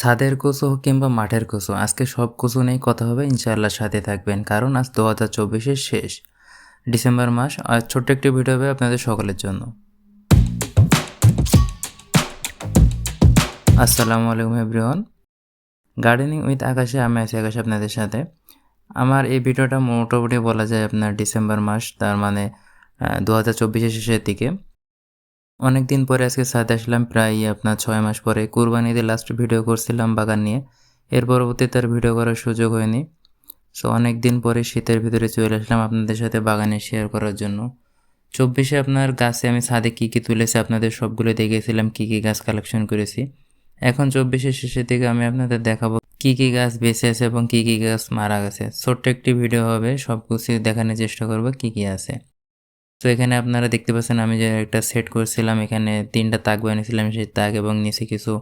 ছাদের কোচো কিংবা মাঠের কোচো আজকে সব কোচো নিয়েই কথা হবে, ইনশাআল্লাহ সাথে থাকবেন, কারণ আজ দু হাজার চব্বিশের শেষ ডিসেম্বর মাস, আর ছোট্ট একটি ভিডিও হবে আপনাদের সকলের জন্য। আসসালামু আলাইকুম এভরিওয়ান। গার্ডেনিং উইথ আকাশে আমি আছি আকাশে আপনাদের সাথে। আমার এই ভিডিওটা মোটামুটি বলা যায় আপনার ডিসেম্বর মাস, তার মানে দু হাজার চব্বিশের শেষের দিকে। অনেক দিন পরে আজকে সাথে আসলাম, প্রায় আপনার ছয় মাস পরে। কুরবানিতে লাস্ট ভিডিও করছিলাম বাগান নিয়ে। এর পরবর্তীতে তার ভিডিও করার সুযোগ হয়নি। সো অনেক দিন পরে শীতের ভিতরে চলে আসলাম আপনাদের সাথে বাগানে শেয়ার করার জন্য। চব্বিশে আপনার গাছে আমি ছাদে কী কী তুলেছি আপনাদের সবগুলো দেখেছিলাম কী কী গাছ কালেকশন করেছি। এখন চব্বিশের শেষের দিকে আমি আপনাদের দেখাবো কী কী গাছ বেঁচে আছে এবং কী কী গাছ মারা গেছে। ছোট্ট একটি ভিডিও হবে সব কিছু দেখানোর চেষ্টা করব কী কী আছে। তো এখানে আপনারা দেখতে পাচ্ছেন আমি যে একটা সেট করছিলাম, এখানে তিনটা তাক বানিয়েছিলাম সেই তাক এবং নিচে কিছু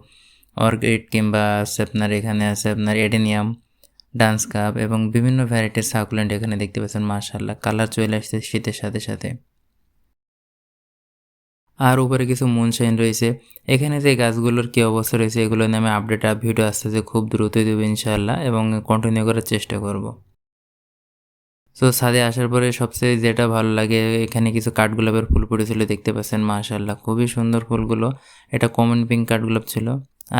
অর্কিড কিংবা আছে আপনার, এখানে আছে আপনার এডেনিয়াম ডান্স কাপ এবং বিভিন্ন ভ্যারাইটির সাকুলেন্ট এখানে দেখতে পাচ্ছেন মাশাল্লাহ কালার চলে আসছে শীতের সাথে সাথে। আর উপরে কিছু মুনশাইন রয়েছে। এখানে যে গাছগুলোর কী অবস্থা রয়েছে, এগুলো নিয়ে আমি আপডেট আপ ভিডিও আসতেছে, খুব দ্রুতই দেবো ইনশাআল্লাহ এবং কন্টিনিউ করার চেষ্টা করব। তো ছাদে আসার পরে সবচেয়ে যেটা ভালো লাগে, এখানে কিছু কাঠগোলাপের ফুল পড়েছিল, দেখতে পাচ্ছেন মাশাল্লাহ খুবই সুন্দর ফুলগুলো। এটা কমন পিঙ্ক কাঠগোলাপ ছিল।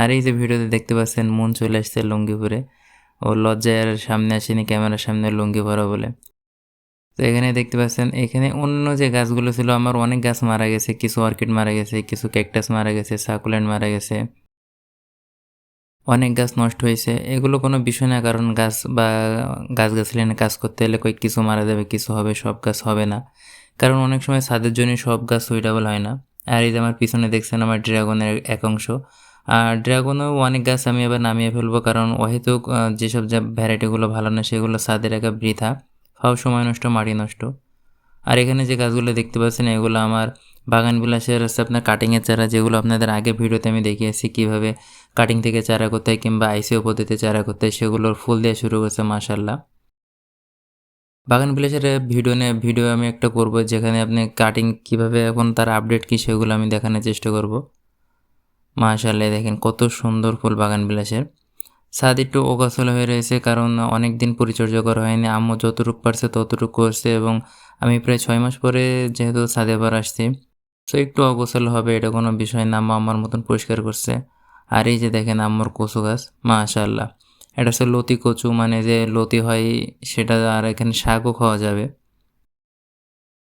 আর এই যে ভিডিওতে দেখতে পাচ্ছেন, মন চলে আসছে লুঙ্গি পরে ও লজ্জায় সামনে আসেনি, ক্যামেরার সামনে লুঙ্গি ভরা বলে। তো এখানে দেখতে পাচ্ছেন, এখানে অন্য যে গাছগুলো ছিল, আমার অনেক গাছ মারা গেছে, কিছু অর্কিড মারা গেছে, কিছু ক্যাকটাস মারা গেছে সাকুলেন্ট মারা গেছে। অনেক গাছ নষ্ট হয়েছে। এগুলো কোনো বিষয় না, কারণ গাছ বা গাছ গাছলিনে কাজ করতে হলে কয়েক কিছু মারা যাবে, কিছু হবে, সব গাছ হবে না। কারণ অনেক সময় ছাদের জন্য সব গাছ সুইটেবল হয় না। আর এই যে আমার পিছনে দেখছেন আমার ড্রাগনের এক অংশ। আর ড্রাগনেও অনেক গাছ আমি এবার নামিয়ে ফেলব, কারণ হয়তো যেসব যা ভ্যারাইটিগুলো ভালো না, সেগুলো ছাদের একা বৃথা। ফাও সময় নষ্ট, মাটি নষ্ট। আর এখানে যে গাছগুলো দেখতে পাচ্ছেন, এগুলো আমার বাগান বিলাসের হচ্ছে আপনার কাটিংয়ের চারা, যেগুলো আপনাদের আগে ভিডিওতে আমি দেখিয়েছি কীভাবে কাটিং থেকে চারা করতে কিংবা আইসিও পদ্ধতিতে চারা করতে সেগুলোর ফুল দিয়ে শুরু করছে মাসাল্লাহ বাগান বিলাসের ভিডিও নিয়ে ভিডিও আমি একটা করব যেখানে আপনি কাটিং কীভাবে এখন তার আপডেট কী সেগুলো আমি দেখানোর চেষ্টা করব। মাশাল্লাহ দেখেন কত সুন্দর ফুল বাগান বিলাসের। ছাদ একটু ওগাছল হয়ে রয়েছে কারণ অনেক দিন পরিচর্যা করা হয়নি, আম্মু যতটুকু পারছে ততটুকু করছে এবং আমি প্রায় ছয় মাস পরে যেহেতু ছাদে বার আসছি সো একটু অগোছল হবে এটা কোনো বিষয় না আম্মা আমার মতন পরিষ্কার করছে। আর এই যে দেখেন আম্মুর কচু গাছ মাশাল্লাহ এটা হচ্ছে লতি কচু মানে যে লতি হয়, সেটা আর এখানে শাকও খাওয়া যাবে।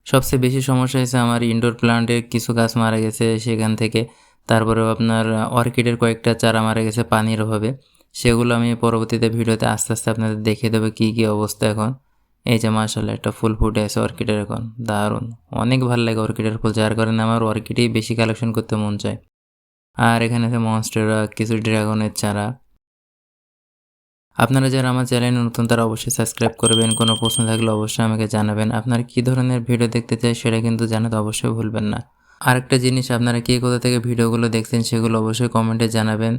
সবচেয়ে বেশি সমস্যা হয়েছে আমার ইনডোর প্লান্টের কিছু গাছ মারা গেছে সেখান থেকে। তারপরেও আপনার অর্কিডের কয়েকটা চারা মারা গেছে পানির অভাবে। সেগুলো আমি পরবর্তীতে ভিডিওতে আস্তে আস্তে আপনাদের দেখিয়ে দেবো কী কী অবস্থা এখন। এই যে মার্শাল্লাহ একটা ফুল ফুটে আছে অর্কিডের এখন। দারুণ। অনেক ভালো লাগে অর্কিডের ফুল। যার কারণে আমার অর্কিডই বেশি কালেকশন করতে মন চায়। আর এখানে আছে মনস্টেরা কিছু ড্রাগনের চারা। আপনারা যারা আমার চ্যানেলে নতুন, তারা অবশ্যই সাবস্ক্রাইব করবেন। কোনো প্রশ্ন থাকলে অবশ্যই আমাকে জানাবেন। আপনারা কী ধরনের ভিডিও দেখতে চাই সেটা কিন্তু জানাতে অবশ্যই ভুলবেন না। আরেকটা জিনিস, আপনারা কে কোথা থেকে ভিডিওগুলো দেখছেন সেগুলো অবশ্যই কমেন্টে জানাবেন।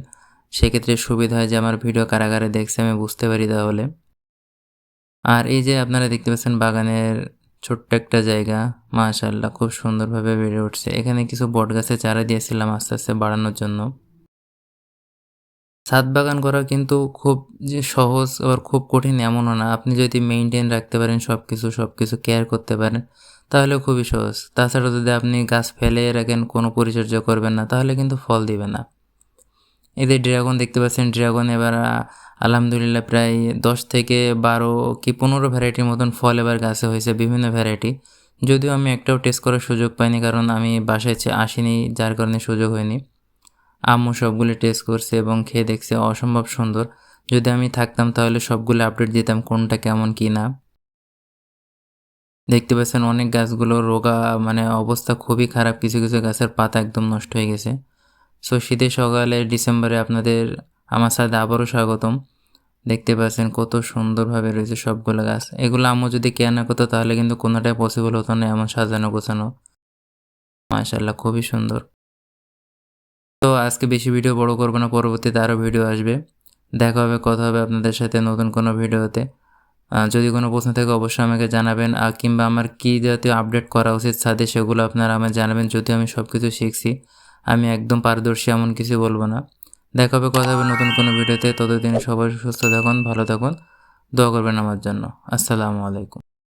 সেক্ষেত্রে সুবিধা হয় যে আমার ভিডিও কারাগারে দেখছে, আমি বুঝতে পারি তাহলে। আর এই যে আপনারা দেখতে পাচ্ছেন বাগানের ছোট্ট একটা জায়গা। মাশাল্লাহ খুব সুন্দরভাবে বেড়ে উঠছে। এখানে কিছু বট গাছে চারা দিয়েছিলাম আস্তে আস্তে বাড়ানোর জন্য। ছাদ বাগান করা কিন্তু খুব যে সহজ আবার খুব কঠিন এমনও না। আপনি যদি মেনটেন রাখতে পারেন সব কিছু সব কিছু কেয়ার করতে পারেন, তাহলে খুবই সহজ। তাছাড়া যদি আপনি গাছ ফেলে রাখেন, কোনো পরিচর্যা করবেন না, তাহলে কিন্তু ফল দিবে না। এদের ড্রাগন দেখতে পাচ্ছেন, ড্রাগন এবার আলহামদুলিল্লাহ প্রায় দশ থেকে বারো কি পনেরো ভ্যারাইটির মতন ফল এবার গাছে হয়েছে, বিভিন্ন ভ্যারাইটি যদিও আমি একটাও টেস্ট করার সুযোগ পাইনি, কারণ আমি বাসায় আসিনি, যার কারণে সুযোগ হয়নি। আম্মু সবগুলি টেস্ট করছে এবং খেয়ে দেখছে অসম্ভব সুন্দর। যদি আমি থাকতাম তাহলে সবগুলো আপডেট দিতাম কোনটা কেমন কি না। দেখতে পাচ্ছেন অনেক গাছগুলো রোগা মানে অবস্থা খুবই খারাপ, কিছু কিছু গাছের পাতা একদম নষ্ট হয়ে গেছে। সো শীতের সকালে ডিসেম্বরে আপনাদের আমার সাথে আবারও স্বাগতম। দেখতে পাচ্ছেন কত সুন্দরভাবে রয়েছে সবগুলো গাছ। এগুলো আম্মু যদি কেয়ার না করতো তাহলে কিন্তু কোনোটাই পসিবল হতো না এমন সাজানো গোছানো। মাশাল্লাহ খুবই সুন্দর। তো আজকে বেশি ভিডিও বড় করব না, পরবর্তীতে আরও ভিডিও আসবে। দেখা হবে, কথা হবে আপনাদের সাথে নতুন কোনো ভিডিওতে যদি কোনো প্রশ্ন থাকে অবশ্যই আমাকে জানাবেন। আর কিংবা আমার কী জাতীয় আপডেট করা উচিত সাথে সেগুলো আপনারা আমায় জানাবেন যদি আমি সব কিছু শিখছি। আমি একদম পারদর্শী, এমন কিছু বলব না। দেখা হবে, কথা হবে নতুন কোনো ভিডিওতে। ততদিন সবাই সুস্থ থাকুন, ভালো থাকুন। দোয়া করবেন আমার জন্য। আসসালামু আলাইকুম।